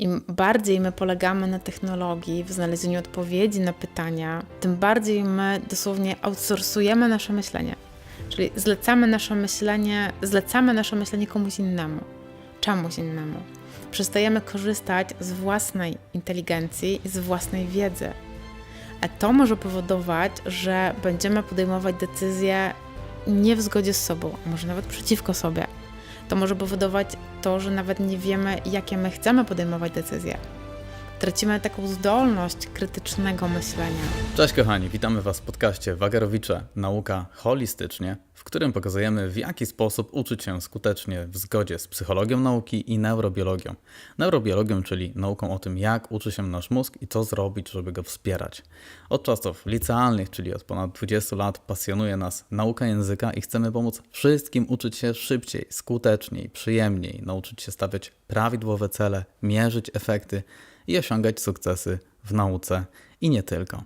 Im bardziej my polegamy na technologii, w znalezieniu odpowiedzi na pytania, tym bardziej my dosłownie outsourcujemy nasze myślenie. Czyli zlecamy nasze myślenie, zlecamy nasze myślenie komuś innemu, czemuś innemu. Przestajemy korzystać z własnej inteligencji i z własnej wiedzy. A to może powodować, że będziemy podejmować decyzje nie w zgodzie z sobą, a może nawet przeciwko sobie. To może powodować to, że nawet nie wiemy, jakie my chcemy podejmować decyzje. Tracimy taką zdolność krytycznego myślenia. Cześć kochani, witamy Was w podcaście Wagarowicze Nauka Holistycznie, w którym pokazujemy w jaki sposób uczyć się skutecznie w zgodzie z psychologią nauki i neurobiologią. Neurobiologią, czyli nauką o tym, jak uczy się nasz mózg i co zrobić, żeby go wspierać. Od czasów licealnych, czyli od ponad 20 lat, pasjonuje nas nauka języka i chcemy pomóc wszystkim uczyć się szybciej, skuteczniej, przyjemniej, nauczyć się stawiać prawidłowe cele, mierzyć efekty i osiągać sukcesy w nauce i nie tylko.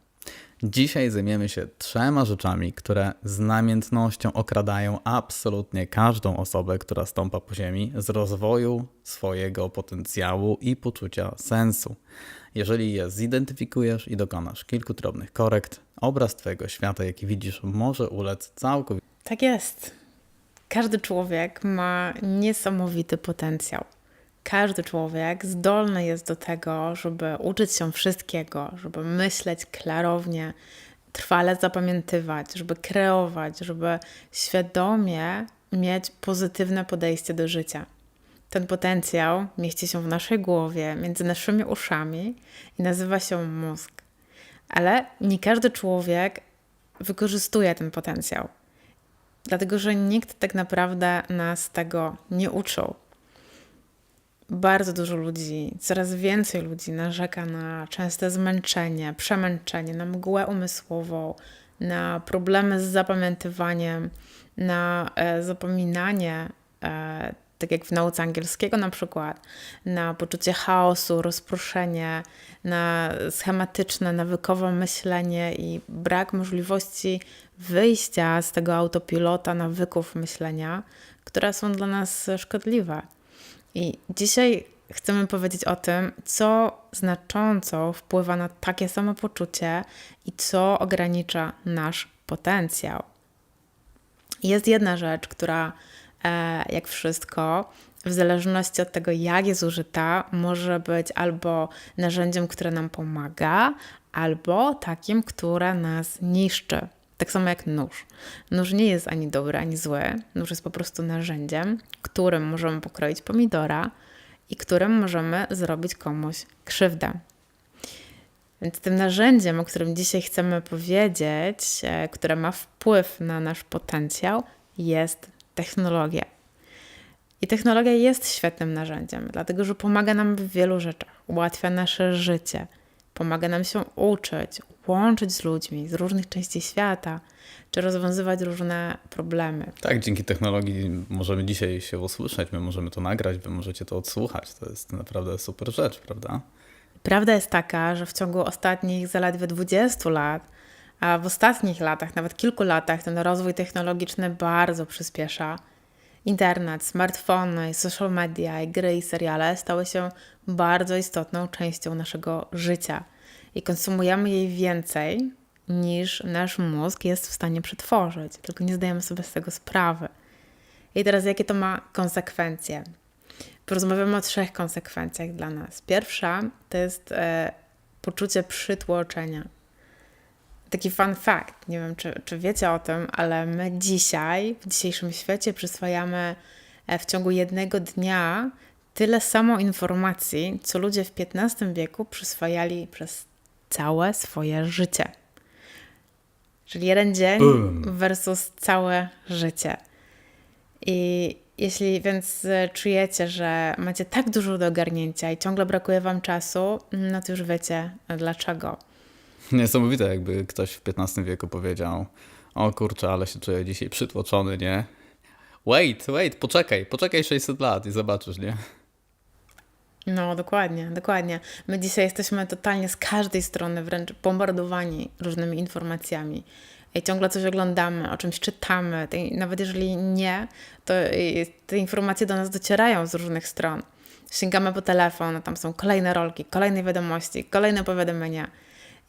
Dzisiaj zajmiemy się trzema rzeczami, które z namiętnością okradają absolutnie każdą osobę, która stąpa po ziemi z rozwoju swojego potencjału i poczucia sensu. Jeżeli je zidentyfikujesz i dokonasz kilku drobnych korekt, obraz Twojego świata, jaki widzisz, może ulec całkowicie. Tak jest. Każdy człowiek ma niesamowity potencjał. Każdy człowiek zdolny jest do tego, żeby uczyć się wszystkiego, żeby myśleć klarownie, trwale zapamiętywać, żeby kreować, żeby świadomie mieć pozytywne podejście do życia. Ten potencjał mieści się w naszej głowie, między naszymi uszami i nazywa się mózg. Ale nie każdy człowiek wykorzystuje ten potencjał, dlatego że nikt tak naprawdę nas tego nie uczył bardzo dużo ludzi, coraz więcej ludzi narzeka na częste zmęczenie, przemęczenie, na mgłę umysłową, na problemy z zapamiętywaniem, na e, zapominanie, e, tak jak w nauce angielskiego na przykład, na poczucie chaosu, rozproszenie, na schematyczne, nawykowe myślenie i brak możliwości wyjścia z tego autopilota nawyków myślenia, które są dla nas szkodliwe. I dzisiaj chcemy powiedzieć o tym, co znacząco wpływa na takie samopoczucie i co ogranicza nasz potencjał. Jest jedna rzecz, która, e, jak wszystko, w zależności od tego, jak jest użyta, może być albo narzędziem, które nam pomaga, albo takim, które nas niszczy. Tak samo jak nóż. Nóż nie jest ani dobry, ani zły. Nóż jest po prostu narzędziem, którym możemy pokroić pomidora i którym możemy zrobić komuś krzywdę. Więc tym narzędziem, o którym dzisiaj chcemy powiedzieć, e, które ma wpływ na nasz potencjał, jest technologia. I technologia jest świetnym narzędziem, dlatego że pomaga nam w wielu rzeczach, ułatwia nasze życie, pomaga nam się uczyć, łączyć z ludźmi z różnych części świata, czy rozwiązywać różne problemy. Tak, dzięki technologii możemy dzisiaj się usłyszeć, my możemy to nagrać, wy możecie to odsłuchać. To jest naprawdę super rzecz, prawda? Prawda jest taka, że w ciągu ostatnich zaledwie 20 lat, a w ostatnich latach, nawet kilku latach, ten rozwój technologiczny bardzo przyspiesza. Internet, smartfony, social media, gry i seriale stały się bardzo istotną częścią naszego życia i konsumujemy jej więcej niż nasz mózg jest w stanie przetworzyć, tylko nie zdajemy sobie z tego sprawy. I teraz, jakie to ma konsekwencje? Porozmawiamy o trzech konsekwencjach dla nas. Pierwsza to jest e, poczucie przytłoczenia. Taki fun fact, nie wiem czy, czy wiecie o tym, ale my dzisiaj, w dzisiejszym świecie, przyswajamy e, w ciągu jednego dnia tyle samo informacji, co ludzie w XV wieku przyswajali przez całe swoje życie. Czyli jeden dzień versus całe życie. I jeśli więc czujecie, że macie tak dużo do ogarnięcia i ciągle brakuje Wam czasu, no to już wiecie dlaczego. Niesamowite, jakby ktoś w XV wieku powiedział: O kurczę, ale się czuję dzisiaj przytłoczony, nie? Wait, wait, poczekaj, poczekaj 600 lat i zobaczysz, nie? No, dokładnie, dokładnie. My dzisiaj jesteśmy totalnie z każdej strony wręcz bombardowani różnymi informacjami. I ciągle coś oglądamy, o czymś czytamy. Nawet jeżeli nie, to te informacje do nas docierają z różnych stron. sięgamy po telefon, tam są kolejne rolki, kolejne wiadomości, kolejne powiadomienia.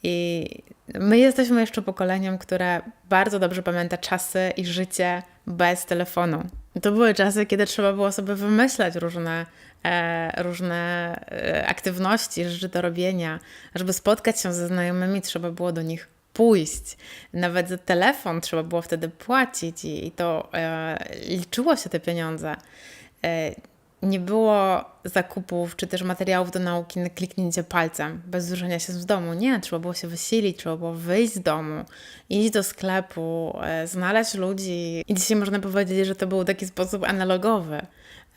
I my jesteśmy jeszcze pokoleniem, które bardzo dobrze pamięta czasy i życie bez telefonu. To były czasy, kiedy trzeba było sobie wymyślać różne, e, różne e, aktywności, rzeczy do robienia. Żeby spotkać się ze znajomymi, trzeba było do nich pójść. Nawet za telefon trzeba było wtedy płacić i, i to e, liczyło się te pieniądze. E, nie było zakupów czy też materiałów do nauki na kliknięcie palcem, bez zruszenia się z domu. Nie, trzeba było się wysilić, trzeba było wyjść z domu, iść do sklepu, e, znaleźć ludzi. I dzisiaj można powiedzieć, że to był taki sposób analogowy.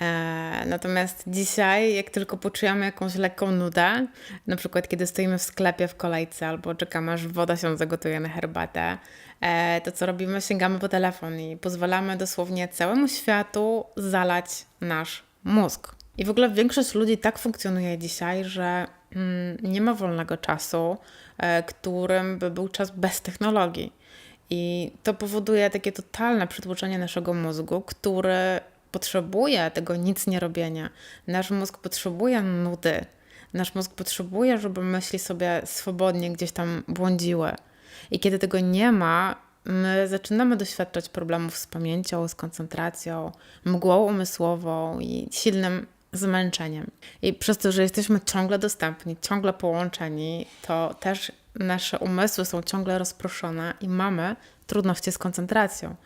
E, natomiast dzisiaj, jak tylko poczujemy jakąś lekką nudę, na przykład kiedy stoimy w sklepie w kolejce albo czekamy, aż woda się zagotuje na herbatę, e, to co robimy? Sięgamy po telefon i pozwalamy dosłownie całemu światu zalać nasz mózg. I w ogóle większość ludzi tak funkcjonuje dzisiaj, że mm, nie ma wolnego czasu, e, którym by był czas bez technologii. I to powoduje takie totalne przytłoczenie naszego mózgu, który potrzebuje tego nic nie robienia. Nasz mózg potrzebuje nudy. Nasz mózg potrzebuje, żeby myśli sobie swobodnie gdzieś tam błądziły. I kiedy tego nie ma, my zaczynamy doświadczać problemów z pamięcią, z koncentracją, mgłą umysłową i silnym zmęczeniem. I przez to, że jesteśmy ciągle dostępni, ciągle połączeni, to też nasze umysły są ciągle rozproszone i mamy trudności z koncentracją.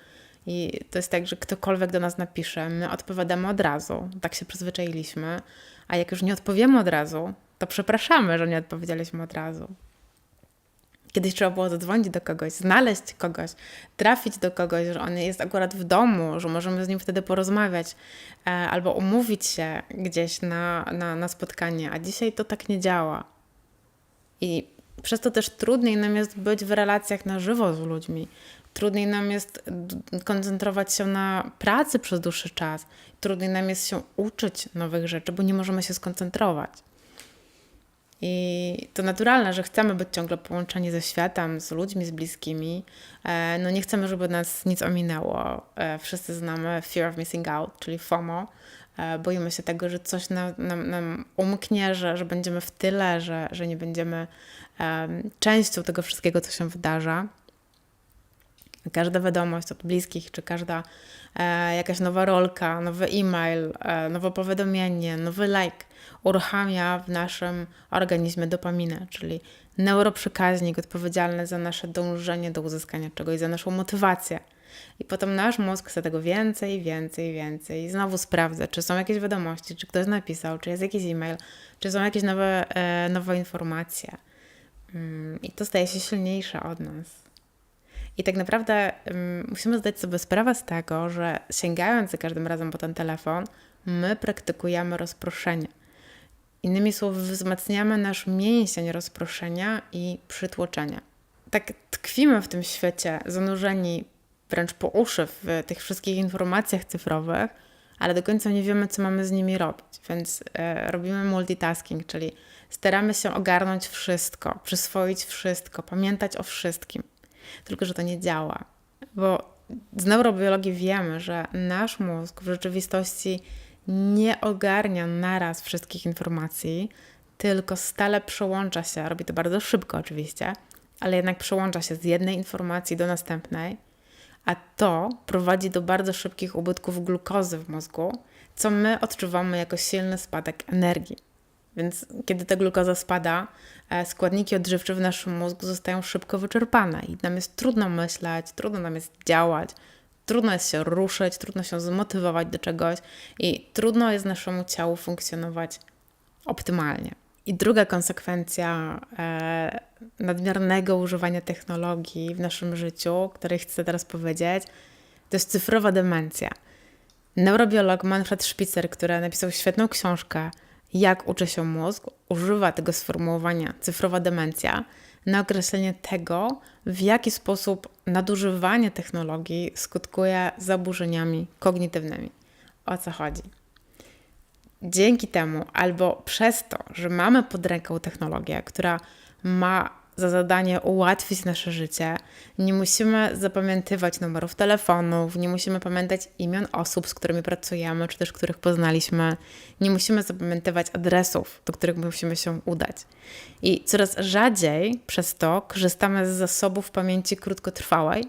I to jest tak, że ktokolwiek do nas napisze, my odpowiadamy od razu, tak się przyzwyczailiśmy, a jak już nie odpowiemy od razu, to przepraszamy, że nie odpowiedzieliśmy od razu. Kiedyś trzeba było zadzwonić do kogoś, znaleźć kogoś, trafić do kogoś, że on jest akurat w domu, że możemy z nim wtedy porozmawiać e, albo umówić się gdzieś na, na, na spotkanie, a dzisiaj to tak nie działa. I przez to też trudniej nam jest być w relacjach na żywo z ludźmi. Trudniej nam jest koncentrować się na pracy przez dłuższy czas. Trudniej nam jest się uczyć nowych rzeczy, bo nie możemy się skoncentrować. I to naturalne, że chcemy być ciągle połączeni ze światem, z ludźmi, z bliskimi. E, No nie chcemy, żeby nas nic ominęło. E, Wszyscy znamy fear of missing out, czyli FOMO. E, Boimy się tego, że coś nam, nam, nam umknie, że, że będziemy w tyle, że, że nie będziemy em, częścią tego wszystkiego, co się wydarza. Każda wiadomość od bliskich, czy każda e, jakaś nowa rolka, nowy e-mail, e, nowe powiadomienie, nowy like uruchamia w naszym organizmie dopaminę, czyli neuroprzekaźnik odpowiedzialny za nasze dążenie do uzyskania czegoś, za naszą motywację. I potem nasz mózg chce tego więcej, więcej, więcej. I znowu sprawdza, czy są jakieś wiadomości, czy ktoś napisał, czy jest jakiś e-mail, czy są jakieś nowe, e, nowe informacje. Mm, I to staje się silniejsze od nas. I tak naprawdę ym, musimy zdać sobie sprawę z tego, że sięgając za każdym razem po ten telefon, my praktykujemy rozproszenie. Innymi słowy, wzmacniamy nasz mięsień rozproszenia i przytłoczenia. Tak tkwimy w tym świecie, zanurzeni wręcz po uszy w tych wszystkich informacjach cyfrowych, ale do końca nie wiemy, co mamy z nimi robić. Więc e, robimy multitasking, czyli staramy się ogarnąć wszystko, przyswoić wszystko, pamiętać o wszystkim. Tylko, że to nie działa, bo z neurobiologii wiemy, że nasz mózg w rzeczywistości nie ogarnia naraz wszystkich informacji, tylko stale przełącza się, robi to bardzo szybko oczywiście, ale jednak przełącza się z jednej informacji do następnej, a to prowadzi do bardzo szybkich ubytków glukozy w mózgu, co my odczuwamy jako silny spadek energii. Więc kiedy ta glukoza spada, e, składniki odżywcze w naszym mózgu zostają szybko wyczerpane i nam jest trudno myśleć, trudno nam jest działać, trudno jest się ruszyć, trudno się zmotywować do czegoś i trudno jest naszemu ciału funkcjonować optymalnie. I druga konsekwencja e, nadmiernego używania technologii w naszym życiu, o której chcę teraz powiedzieć, to jest cyfrowa demencja. Neurobiolog Manfred Spitzer, który napisał świetną książkę Jak uczy się mózg, używa tego sformułowania cyfrowa demencja na określenie tego, w jaki sposób nadużywanie technologii skutkuje zaburzeniami kognitywnymi. O co chodzi? Dzięki temu, albo przez to, że mamy pod ręką technologię, która ma za zadanie ułatwić nasze życie. Nie musimy zapamiętywać numerów telefonów, nie musimy pamiętać imion osób, z którymi pracujemy, czy też których poznaliśmy. Nie musimy zapamiętywać adresów, do których musimy się udać. I coraz rzadziej przez to korzystamy z zasobów pamięci krótkotrwałej,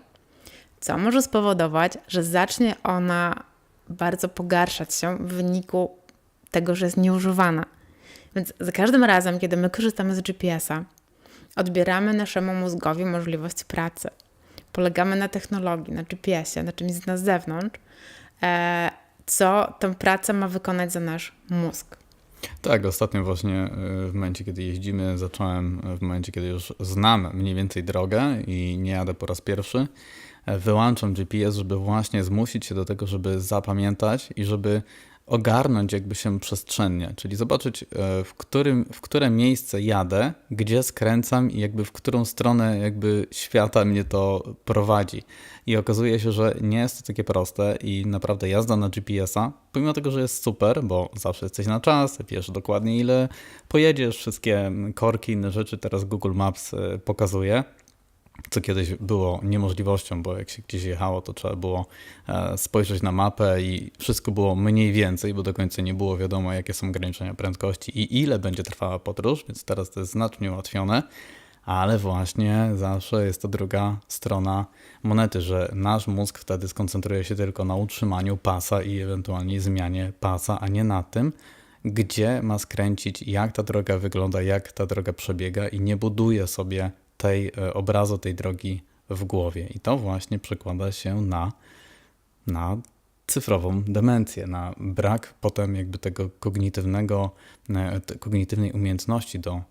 co może spowodować, że zacznie ona bardzo pogarszać się w wyniku tego, że jest nieużywana. Więc za każdym razem, kiedy my korzystamy z GPS-a, odbieramy naszemu mózgowi możliwość pracy. Polegamy na technologii, na GPS-ie, na czymś na zewnątrz, e, co tę pracę ma wykonać za nasz mózg. Tak, ostatnio właśnie y, w momencie, kiedy jeździmy, zacząłem, w momencie, kiedy już znam mniej więcej drogę i nie jadę po raz pierwszy, e, wyłączam GPS, żeby właśnie zmusić się do tego, żeby zapamiętać i żeby ogarnąć jakby się przestrzennie, czyli zobaczyć, e, w, którym, w które miejsce jadę, gdzie skręcam i jakby w którą stronę jakby świata mnie to prowadzi. I okazuje się, że nie jest to takie proste i naprawdę jazda na GPS-a, pomimo tego, że jest super, bo zawsze jesteś na czas, wiesz dokładnie ile pojedziesz, wszystkie korki, inne rzeczy teraz Google Maps e, pokazuje, co kiedyś było niemożliwością, bo jak się gdzieś jechało, to trzeba było e, spojrzeć na mapę i wszystko było mniej więcej, bo do końca nie było wiadomo, jakie są ograniczenia prędkości i ile będzie trwała podróż, więc teraz to jest znacznie ułatwione, ale właśnie zawsze jest to druga strona monety, że nasz mózg wtedy skoncentruje się tylko na utrzymaniu pasa i ewentualnie zmianie pasa, a nie na tym, gdzie ma skręcić, jak ta droga wygląda, jak ta droga przebiega i nie buduje sobie tej e, obrazu tej drogi w głowie. I to właśnie przekłada się na, na cyfrową demencję, na brak potem jakby tego kognitywnego, e, kognitywnej umiejętności do e,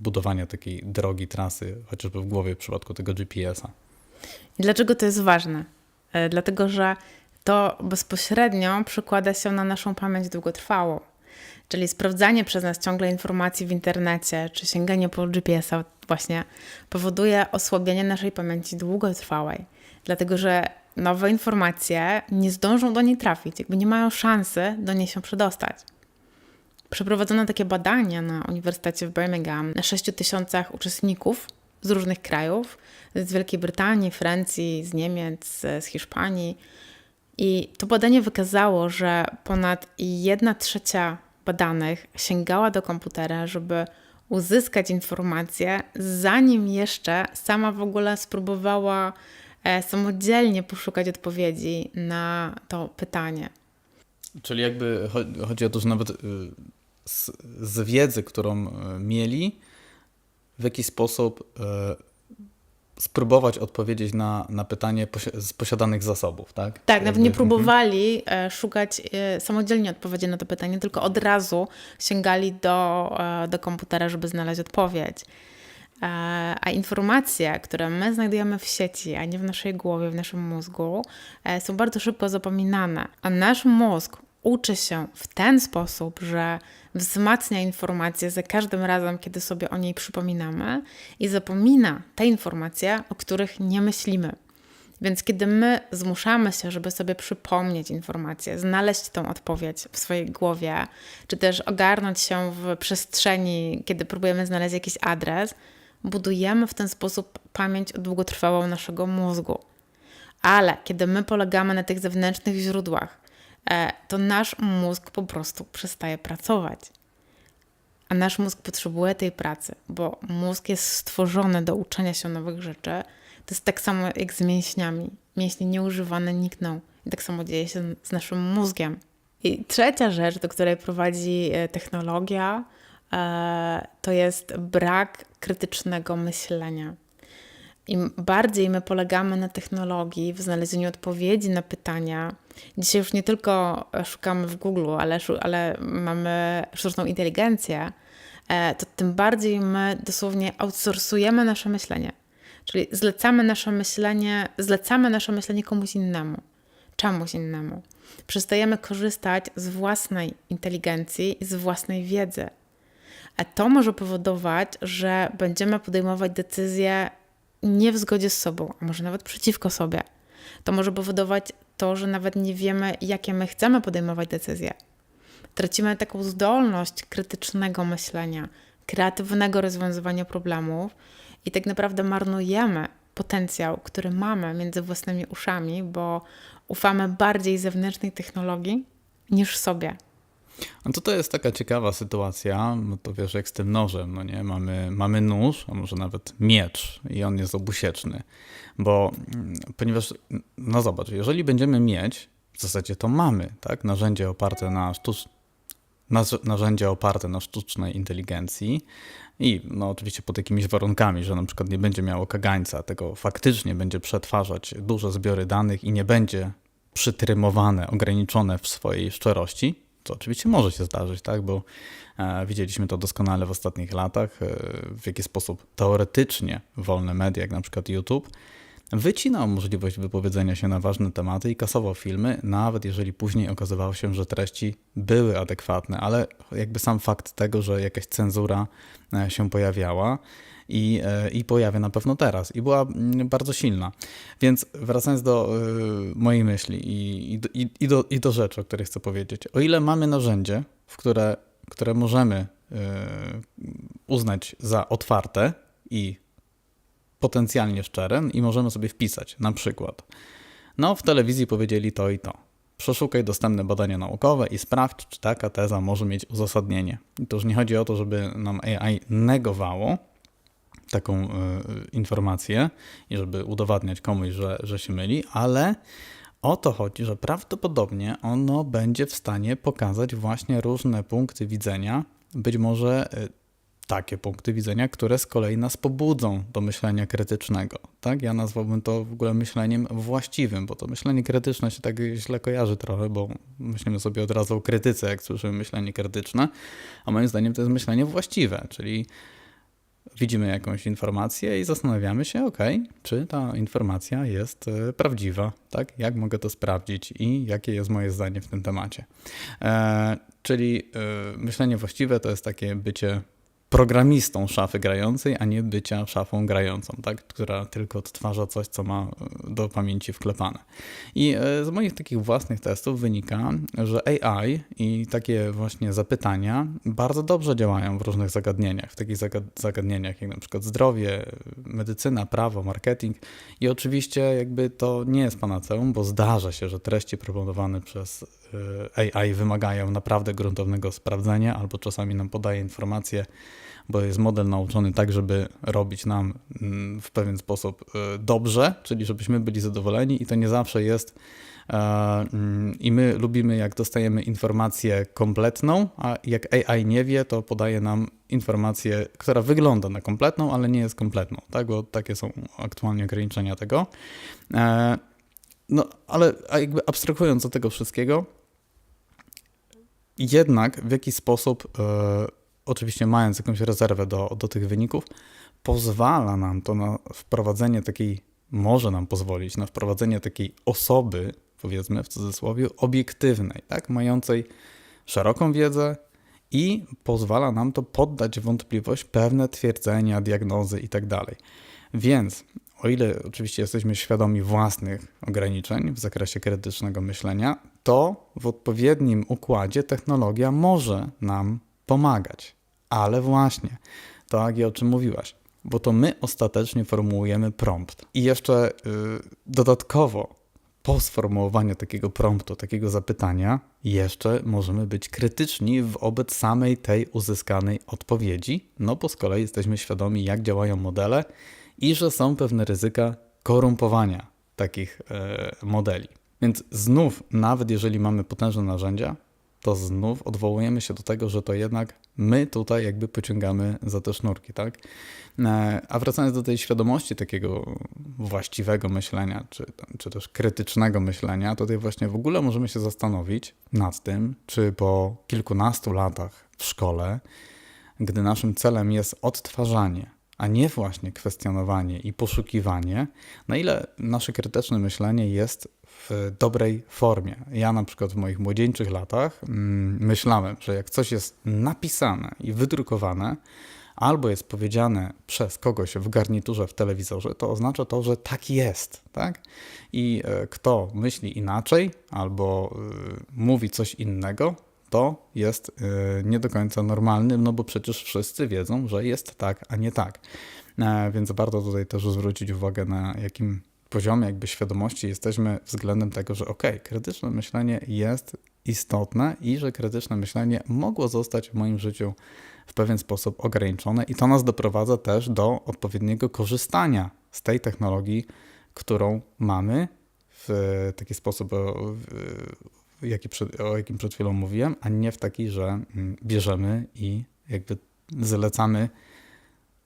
budowania takiej drogi, trasy, chociażby w głowie w przypadku tego GPS-a. I dlaczego to jest ważne? Dlatego, że to bezpośrednio przekłada się na naszą pamięć długotrwałą. Czyli sprawdzanie przez nas ciągle informacji w internecie, czy sięganie po GPS-a właśnie powoduje osłabienie naszej pamięci długotrwałej. Dlatego, że nowe informacje nie zdążą do niej trafić, jakby nie mają szansy do niej się przedostać. Przeprowadzono takie badania na Uniwersytecie w Birmingham na 6 tysiącach uczestników z różnych krajów, z Wielkiej Brytanii, Francji, z Niemiec, z Hiszpanii. I to badanie wykazało, że ponad 1 trzecia badanych sięgała do komputera, żeby uzyskać informacje, zanim jeszcze sama w ogóle spróbowała e, samodzielnie poszukać odpowiedzi na to pytanie. Czyli jakby cho- chodzi o to, że nawet y, z, z wiedzy, którą y, mieli, w jakiś sposób y, spróbować odpowiedzieć na, na pytanie posi- z posiadanych zasobów, tak? Tak, Jakby- nawet nie mhm. próbowali e, szukać e, samodzielnie odpowiedzi na to pytanie, tylko od razu sięgali do, e, do komputera, żeby znaleźć odpowiedź. A informacje, które my znajdujemy w sieci, a nie w naszej głowie, w naszym mózgu, są bardzo szybko zapominane. A nasz mózg uczy się w ten sposób, że wzmacnia informacje za każdym razem, kiedy sobie o niej przypominamy i zapomina te informacje, o których nie myślimy. Więc kiedy my zmuszamy się, żeby sobie przypomnieć informację, znaleźć tą odpowiedź w swojej głowie, czy też ogarnąć się w przestrzeni, kiedy próbujemy znaleźć jakiś adres, budujemy w ten sposób pamięć długotrwałą naszego mózgu. Ale kiedy my polegamy na tych zewnętrznych źródłach, to nasz mózg po prostu przestaje pracować. A nasz mózg potrzebuje tej pracy, bo mózg jest stworzony do uczenia się nowych rzeczy. To jest tak samo jak z mięśniami. Mięśnie nieużywane nikną. I tak samo dzieje się z naszym mózgiem. I trzecia rzecz, do której prowadzi e, technologia, e, to jest brak krytycznego myślenia. Im bardziej my polegamy na technologii, w znalezieniu odpowiedzi na pytania, dzisiaj już nie tylko szukamy w Google, ale, ale mamy sztuczną inteligencję, e, to tym bardziej my dosłownie outsourcujemy nasze myślenie. Czyli zlecamy nasze myślenie, zlecamy nasze myślenie komuś innemu, czemuś innemu. Przestajemy korzystać z własnej inteligencji i z własnej wiedzy. A to może powodować, że będziemy podejmować decyzje nie w zgodzie z sobą, a może nawet przeciwko sobie. To może powodować to, że nawet nie wiemy, jakie my chcemy podejmować decyzje. Tracimy taką zdolność krytycznego myślenia, kreatywnego rozwiązywania problemów i tak naprawdę marnujemy potencjał, który mamy między własnymi uszami, bo ufamy bardziej zewnętrznej technologii niż sobie. No to to jest taka ciekawa sytuacja, to wiesz, jak z tym nożem, no nie? Mamy, mamy nóż, a może nawet miecz i on jest obusieczny, bo mm, ponieważ, no zobacz, jeżeli będziemy mieć, w zasadzie to mamy, tak, narzędzie oparte na sztucz... naz- narzędzie oparte na sztucznej inteligencji i no oczywiście pod jakimiś warunkami, że na przykład nie będzie miało kagańca, tego faktycznie będzie przetwarzać duże zbiory danych i nie będzie przytrymowane, ograniczone w swojej szczerości, co oczywiście może się zdarzyć, tak? Bo e, widzieliśmy to doskonale w ostatnich latach, e, w jaki sposób teoretycznie wolne media, jak na przykład YouTube, wycinał możliwość wypowiedzenia się na ważne tematy i kasował filmy, nawet jeżeli później okazywało się, że treści były adekwatne, ale jakby sam fakt tego, że jakaś cenzura e, się pojawiała i, e, i pojawia na pewno teraz i była mm, bardzo silna. Więc wracając do e, mojej myśli i, i, i, do, i do rzeczy, o której chcę powiedzieć. O ile mamy narzędzie, w które, które możemy e, uznać za otwarte i potencjalnie szczere i możemy sobie wpisać na przykład. No, w telewizji powiedzieli to i to. Przeszukaj dostępne badania naukowe i sprawdź, czy taka teza może mieć uzasadnienie. I to już nie chodzi o to, żeby nam AI negowało taką y, informację i żeby udowadniać komuś, że, że się myli, ale o to chodzi, że prawdopodobnie ono będzie w stanie pokazać właśnie różne punkty widzenia, być może y, takie punkty widzenia, które z kolei nas pobudzą do myślenia krytycznego. Tak? Ja nazwałbym to w ogóle myśleniem właściwym, bo to myślenie krytyczne się tak źle kojarzy trochę, bo myślimy sobie od razu o krytyce, jak słyszymy myślenie krytyczne, a moim zdaniem to jest myślenie właściwe, czyli widzimy jakąś informację i zastanawiamy się, ok, czy ta informacja jest e, prawdziwa, tak? Jak mogę to sprawdzić i jakie jest moje zdanie w tym temacie. E, czyli e, myślenie właściwe to jest takie bycie programistą szafy grającej, a nie bycia szafą grającą, tak? która tylko odtwarza coś, co ma e, do pamięci wklepane. I e, z moich takich własnych testów wynika, że AI i takie właśnie zapytania bardzo dobrze działają w różnych zagadnieniach, w takich zagad- zagadnieniach jak na przykład zdrowie, medycyna, prawo, marketing i oczywiście jakby to nie jest panaceum, bo zdarza się, że treści proponowane przez e, AI wymagają naprawdę gruntownego sprawdzenia albo czasami nam podaje informacje, bo jest model nauczony tak, żeby robić nam mm, w pewien sposób e, dobrze, czyli żebyśmy byli zadowoleni i to nie zawsze jest e, mm, i my lubimy jak dostajemy informację kompletną, a jak AI nie wie, to podaje nam informację, która wygląda na kompletną, ale nie jest kompletną, tak? bo takie są aktualnie ograniczenia tego. E, No, ale jakby abstrahując od tego wszystkiego, jednak w jakiś sposób, oczywiście mając jakąś rezerwę do, do tych wyników, pozwala nam to na wprowadzenie takiej, może nam pozwolić na wprowadzenie takiej osoby, powiedzmy w cudzysłowie, obiektywnej, tak, mającej szeroką wiedzę i pozwala nam to poddać wątpliwość pewne twierdzenia, diagnozy i tak. Więc o ile oczywiście jesteśmy świadomi własnych ograniczeń w zakresie krytycznego myślenia, to w odpowiednim układzie technologia może nam pomagać. Ale właśnie, tak jak o czym mówiłaś, bo to my ostatecznie formułujemy prompt. I jeszcze y, dodatkowo po sformułowaniu takiego promptu, takiego zapytania, jeszcze możemy być krytyczni wobec samej tej uzyskanej odpowiedzi, no bo z kolei jesteśmy świadomi, jak działają modele i że są pewne ryzyka korumpowania takich e, modeli. Więc znów, nawet jeżeli mamy potężne narzędzia, to znów odwołujemy się do tego, że to jednak my tutaj jakby pociągamy za te sznurki, tak? E, A wracając do tej świadomości takiego właściwego myślenia, czy, czy też krytycznego myślenia, tutaj właśnie w ogóle możemy się zastanowić nad tym, czy po kilkunastu latach w szkole, gdy naszym celem jest odtwarzanie, a nie właśnie kwestionowanie i poszukiwanie, na ile nasze krytyczne myślenie jest w dobrej formie. Ja na przykład w moich młodzieńczych latach mm, myślałem, że jak coś jest napisane i wydrukowane, albo jest powiedziane przez kogoś w garniturze w telewizorze, to oznacza to, że tak jest, tak? I e, kto myśli inaczej albo y, mówi coś innego, to jest y, nie do końca normalnym, no bo przecież wszyscy wiedzą, że jest tak, a nie tak. E, Więc warto tutaj też zwrócić uwagę na jakim poziomie jakby świadomości jesteśmy względem tego, że okej, krytyczne myślenie jest istotne i że krytyczne myślenie mogło zostać w moim życiu w pewien sposób ograniczone i to nas doprowadza też do odpowiedniego korzystania z tej technologii, którą mamy w taki sposób, o, jaki przed, o jakim przed chwilą mówiłem, a nie w taki, że mm, bierzemy i jakby zlecamy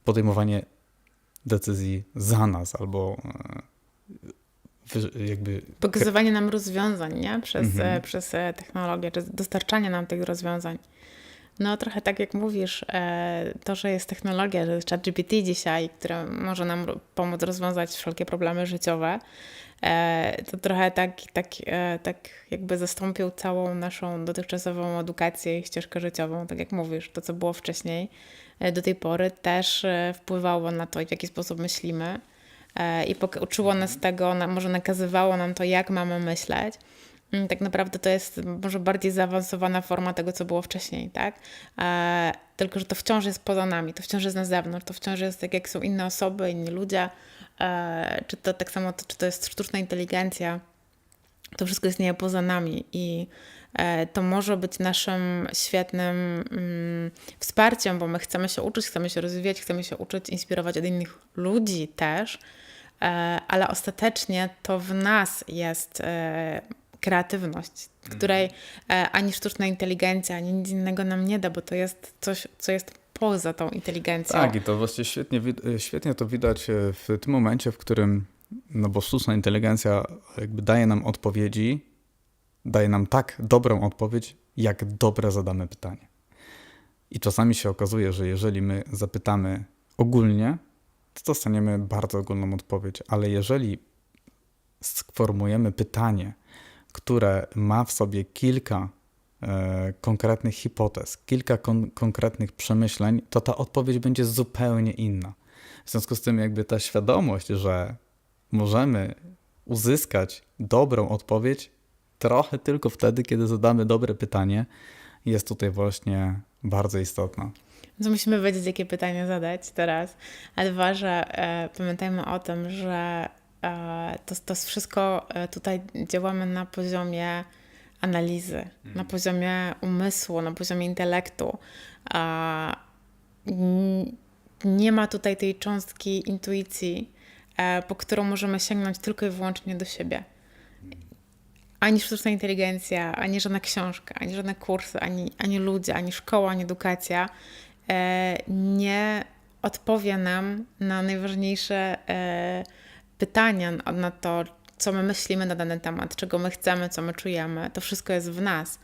podejmowanie decyzji za nas albo e, jakby Pokazywanie nam rozwiązań, nie? Przez, Mhm. e, przez e, technologię, czy dostarczanie nam tych rozwiązań. No trochę tak jak mówisz, e, to, że jest technologia, że jest ChatGPT dzisiaj, które może nam pomóc rozwiązać wszelkie problemy życiowe, to trochę tak, tak, tak jakby zastąpił całą naszą dotychczasową edukację i ścieżkę życiową, tak jak mówisz, to co było wcześniej do tej pory też wpływało na to, w jaki sposób myślimy i poka- uczyło nas tego, na, może nakazywało nam to, jak mamy myśleć. Mm, Tak naprawdę to jest może bardziej zaawansowana forma tego, co było wcześniej, tak? E, tylko, że to wciąż jest poza nami, to wciąż jest na zewnątrz, to wciąż jest tak, jak są inne osoby, inni ludzie, e, czy to tak samo, czy to jest sztuczna inteligencja, to wszystko istnieje poza nami i e, to może być naszym świetnym mm, wsparciem, bo my chcemy się uczyć, chcemy się rozwijać, chcemy się uczyć, inspirować od innych ludzi też, e, ale ostatecznie to w nas jest e, kreatywność, której e, ani sztuczna inteligencja, ani nic innego nam nie da, bo to jest coś, co jest poza tą inteligencją. Tak, i to właściwie świetnie, świetnie to widać e, w tym momencie, w którym, no bo sztuczna inteligencja jakby daje nam odpowiedzi, daje nam tak dobrą odpowiedź, jak dobre zadamy pytanie. I czasami się okazuje, że jeżeli my zapytamy ogólnie, to dostaniemy bardzo ogólną odpowiedź, ale jeżeli sformułujemy pytanie, które ma w sobie kilka e, konkretnych hipotez, kilka kon- konkretnych przemyśleń, to ta odpowiedź będzie zupełnie inna. W związku z tym, jakby ta świadomość, że możemy uzyskać dobrą odpowiedź trochę tylko wtedy, kiedy zadamy dobre pytanie, jest tutaj właśnie bardzo istotna. Więc musimy wiedzieć, jakie pytania zadać teraz. A dwa, że e, pamiętajmy o tym, że e, to, to wszystko e, tutaj działamy na poziomie analizy, na poziomie umysłu, na poziomie intelektu. N- nie ma tutaj tej cząstki intuicji, e, po którą możemy sięgnąć tylko i wyłącznie do siebie ani sztuczna inteligencja, ani żadna książka, ani żadne kursy, ani, ani ludzie, ani szkoła, ani edukacja e, nie odpowie nam na najważniejsze e, pytania, na, to, co my myślimy na dany temat, czego my chcemy, co my czujemy. To wszystko jest w nas.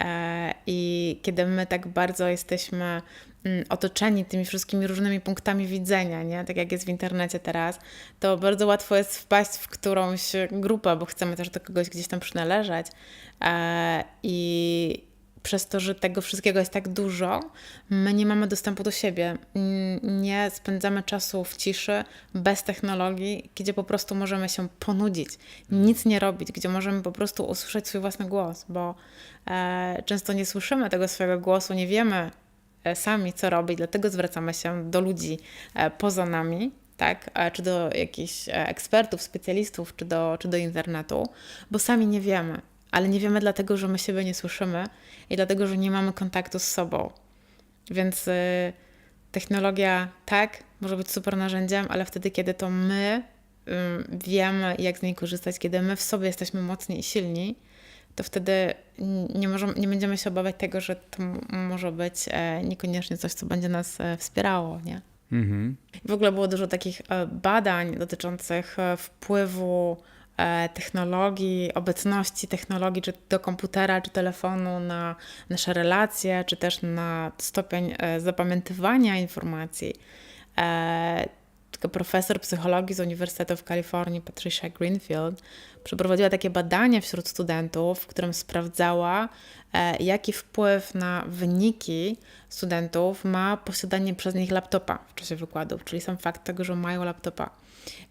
E, I kiedy my tak bardzo jesteśmy mm, otoczeni tymi wszystkimi różnymi punktami widzenia, nie? tak jak jest w internecie teraz, to bardzo łatwo jest wpaść w którąś grupę, bo chcemy też do kogoś gdzieś tam przynależeć. E, I przez to, że tego wszystkiego jest tak dużo, my nie mamy dostępu do siebie. Nie spędzamy czasu w ciszy, bez technologii, gdzie po prostu możemy się ponudzić, nic nie robić, gdzie możemy po prostu usłyszeć swój własny głos, bo e, często nie słyszymy tego swojego głosu, nie wiemy e, sami, co robić, dlatego zwracamy się do ludzi e, poza nami. Tak, e, czy do jakichś e, ekspertów, specjalistów, czy do, czy do internetu, bo sami nie wiemy, ale nie wiemy dlatego, że my siebie nie słyszymy i dlatego, że nie mamy kontaktu z sobą. Więc y, technologia tak, może być super narzędziem, ale wtedy, kiedy to my y, wiemy, jak z niej korzystać, kiedy my w sobie jesteśmy mocni i silni, to wtedy nie, możemy, nie będziemy się obawiać tego, że to może być e, niekoniecznie coś, co będzie nas e, wspierało, nie? Mhm. I w ogóle było dużo takich e, badań dotyczących e, wpływu technologii, obecności technologii, czy do komputera, czy telefonu na nasze relacje, czy też na stopień e, zapamiętywania informacji. E, profesor psychologii z Uniwersytetu w Kalifornii, Patricia Greenfield, przeprowadziła takie badanie wśród studentów, w którym sprawdzała, e, jaki wpływ na wyniki studentów ma posiadanie przez nich laptopa w czasie wykładów, czyli sam fakt tego, że mają laptopa.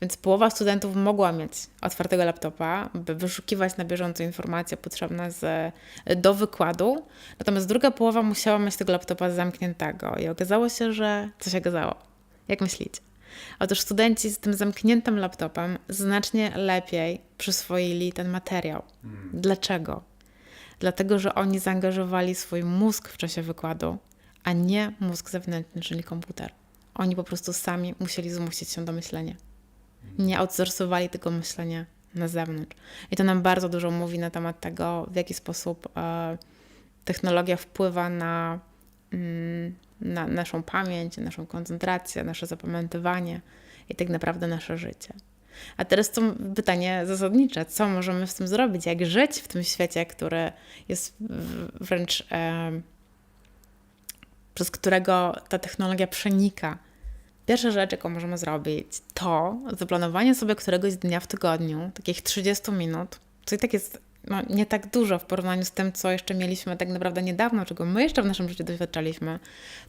Więc połowa studentów mogła mieć otwartego laptopa, by wyszukiwać na bieżąco informacje potrzebne z, do wykładu, natomiast druga połowa musiała mieć tego laptopa zamkniętego i okazało się, że co się okazało? Jak myślicie? Otóż studenci z tym zamkniętym laptopem znacznie lepiej przyswoili ten materiał. Dlaczego? Dlatego, że oni zaangażowali swój mózg w czasie wykładu, a nie mózg zewnętrzny, czyli komputer. Oni po prostu sami musieli zmusić się do myślenia. Nie outsourcowali tego myślenia na zewnątrz. I to nam bardzo dużo mówi na temat tego, w jaki sposób e, technologia wpływa na, mm, na naszą pamięć, naszą koncentrację, nasze zapamiętywanie i tak naprawdę nasze życie. A teraz to pytanie zasadnicze, co możemy z tym zrobić? Jak żyć w tym świecie, który jest wręcz e, przez którego ta technologia przenika. Pierwsza rzecz, jaką możemy zrobić, to zaplanowanie sobie któregoś dnia w tygodniu, takich 30 minut, co i tak jest no, nie tak dużo w porównaniu z tym, co jeszcze mieliśmy tak naprawdę niedawno, czego my jeszcze w naszym życiu doświadczaliśmy.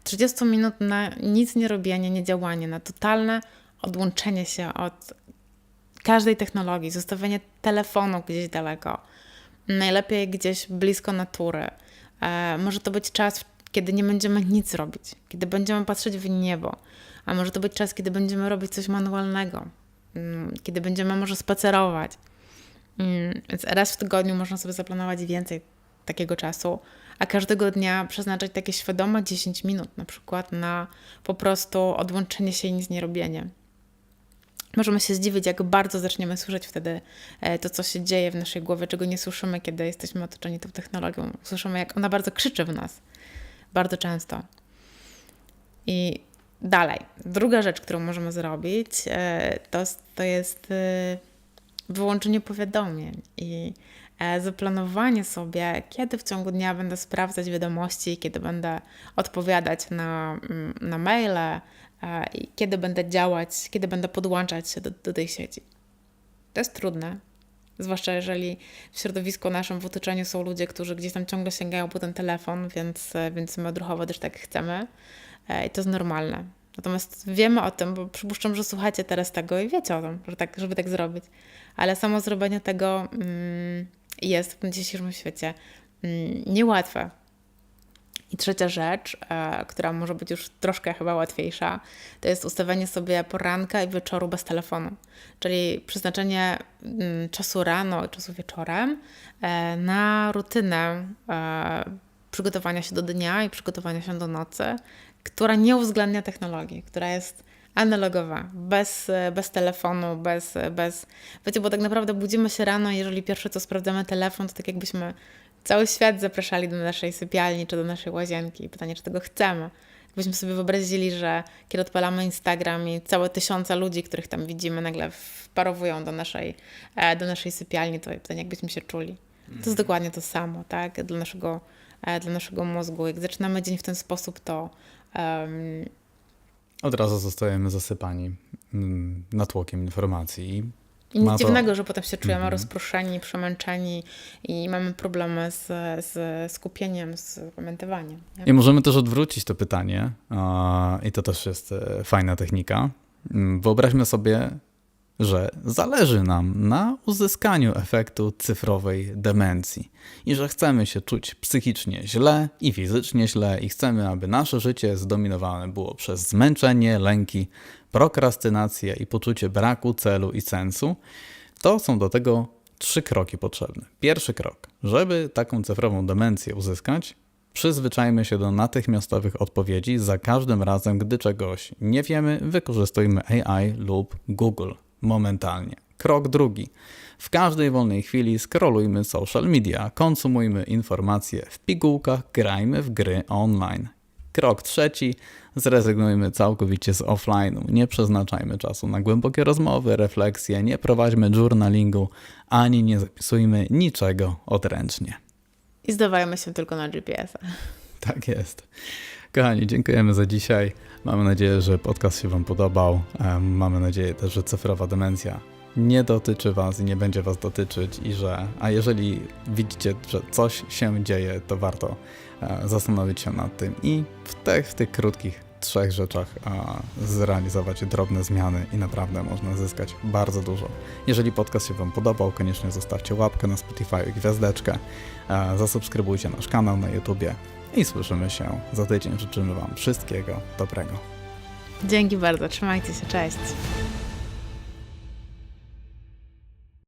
30 minut na nic nie robienie, nie działanie, na totalne odłączenie się od każdej technologii, zostawienie telefonu gdzieś daleko, najlepiej gdzieś blisko natury. E, może to być czas, kiedy nie będziemy nic robić, kiedy będziemy patrzeć w niebo, a może to być czas, kiedy będziemy robić coś manualnego, mm, kiedy będziemy może spacerować. Mm, Więc raz w tygodniu można sobie zaplanować więcej takiego czasu, a każdego dnia przeznaczyć takie świadome 10 minut na przykład na po prostu odłączenie się i nic nie robienie. Możemy się zdziwić, jak bardzo zaczniemy słyszeć wtedy e, to, co się dzieje w naszej głowie, czego nie słyszymy, kiedy jesteśmy otoczeni tą technologią. Słyszymy, jak ona bardzo krzyczy w nas. Bardzo często. I dalej. Druga rzecz, którą możemy zrobić, e, to, to jest e, wyłączenie powiadomień i e, zaplanowanie sobie, kiedy w ciągu dnia będę sprawdzać wiadomości, kiedy będę odpowiadać na, na maile i kiedy będę działać, kiedy będę podłączać się do, do tej sieci. To jest trudne, zwłaszcza jeżeli w środowisku naszym w otoczeniu są ludzie, którzy gdzieś tam ciągle sięgają po ten telefon, więc, więc my odruchowo też tak chcemy i to jest normalne. Natomiast wiemy o tym, bo przypuszczam, że słuchacie teraz tego i wiecie o tym, że tak, żeby tak zrobić. Ale samo zrobienie tego mm, jest w dzisiejszym świecie mm, niełatwe. I trzecia rzecz, e, która może być już troszkę chyba łatwiejsza, to jest ustawienie sobie poranka i wieczoru bez telefonu. Czyli przeznaczenie mm, czasu rano i czasu wieczorem e, na rutynę e, przygotowania się do dnia i przygotowania się do nocy, która nie uwzględnia technologii, która jest analogowa, bez, bez telefonu, bez, bez. Wiecie, bo tak naprawdę budzimy się rano, jeżeli pierwsze co sprawdzamy telefon, to tak jakbyśmy cały świat zapraszali do naszej sypialni czy do naszej łazienki. Pytanie, czy tego chcemy. Jakbyśmy sobie wyobrazili, że kiedy odpalamy Instagram i całe tysiące ludzi, których tam widzimy, nagle wparowują do naszej, e, do naszej sypialni, to pytanie, jakbyśmy się czuli. To jest dokładnie to samo, tak? Dla naszego, e, dla naszego mózgu. Jak zaczynamy dzień w ten sposób, to em, Od razu zostajemy zasypani mm, natłokiem informacji. i nic to- dziwnego, że potem się czujemy Mhm. rozproszeni, przemęczeni i mamy problemy z, z skupieniem, z pamiętywaniem. nie? I możemy też odwrócić to pytanie, i to też jest e, fajna technika. Mm, Wyobraźmy sobie, że zależy nam na uzyskaniu efektu cyfrowej demencji i że chcemy się czuć psychicznie źle i fizycznie źle i chcemy, aby nasze życie zdominowane było przez zmęczenie, lęki, prokrastynację i poczucie braku celu i sensu, to są do tego trzy kroki potrzebne. Pierwszy krok, żeby taką cyfrową demencję uzyskać, przyzwyczajmy się do natychmiastowych odpowiedzi za każdym razem, gdy czegoś nie wiemy, wykorzystujmy AI lub Google momentalnie. Krok drugi. W każdej wolnej chwili scrollujmy social media, konsumujmy informacje w pigułkach, grajmy w gry online. Krok trzeci. Zrezygnujmy całkowicie z offline'u. Nie przeznaczajmy czasu na głębokie rozmowy, refleksje, nie prowadźmy journalingu, ani nie zapisujmy niczego odręcznie. I zdawajmy się tylko na GPS-a. Tak jest. Kochani, dziękujemy za dzisiaj. Mamy nadzieję, że podcast się Wam podobał. Mamy nadzieję też, że cyfrowa demencja nie dotyczy Was i nie będzie Was dotyczyć i że, a jeżeli widzicie, że coś się dzieje, to warto e, zastanowić się nad tym i w tych, w tych krótkich trzech rzeczach e, zrealizować drobne zmiany i naprawdę można zyskać bardzo dużo. Jeżeli podcast się Wam podobał, koniecznie zostawcie łapkę na Spotify i gwiazdeczkę, e, zasubskrybujcie nasz kanał na YouTubie i słyszymy się za tydzień. Życzymy Wam wszystkiego dobrego. Dzięki bardzo, trzymajcie się, cześć.